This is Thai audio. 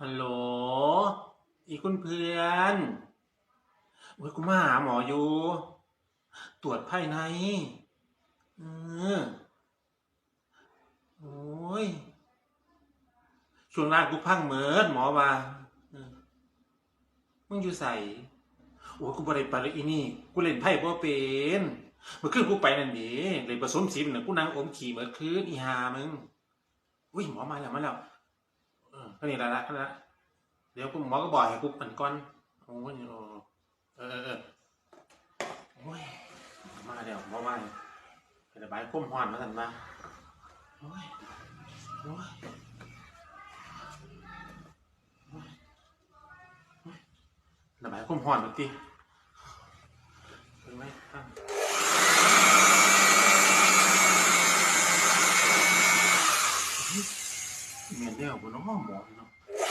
ฮัลโหล อีคุณเพื่อนโอ้ยกูมาหาหมออยู่ ตรวจภายในเออโอ้ย ช่วงล่างกูพังเหมิดหมอว่าเออมึงอยู่ใส่โอ้ยกูบ่ได้ไปเลยอีนี่ กูเล่นไพ่บ่เป็นเมื่อคืนกูไปนั่นดิเลยผสมสีมันน่ะกูนั่งอมขี่เมื่อคืนอีหามึง อุ้ยหมอมาแล้วมาแล้ว นี้ละละนี้ละเดี๋ยวกูหมอก็บอกให้กูปั่นก่อนโอ้ยเออเออเออโอ้ยมาแล้วหมอมาแล้วไประบายก้มหอนมาสั่นมาโอ้ยโอ้ยโอ้ยโอ้ยระบายก้มหอนดูดิเป็นไหม 我那要不，能不能呢？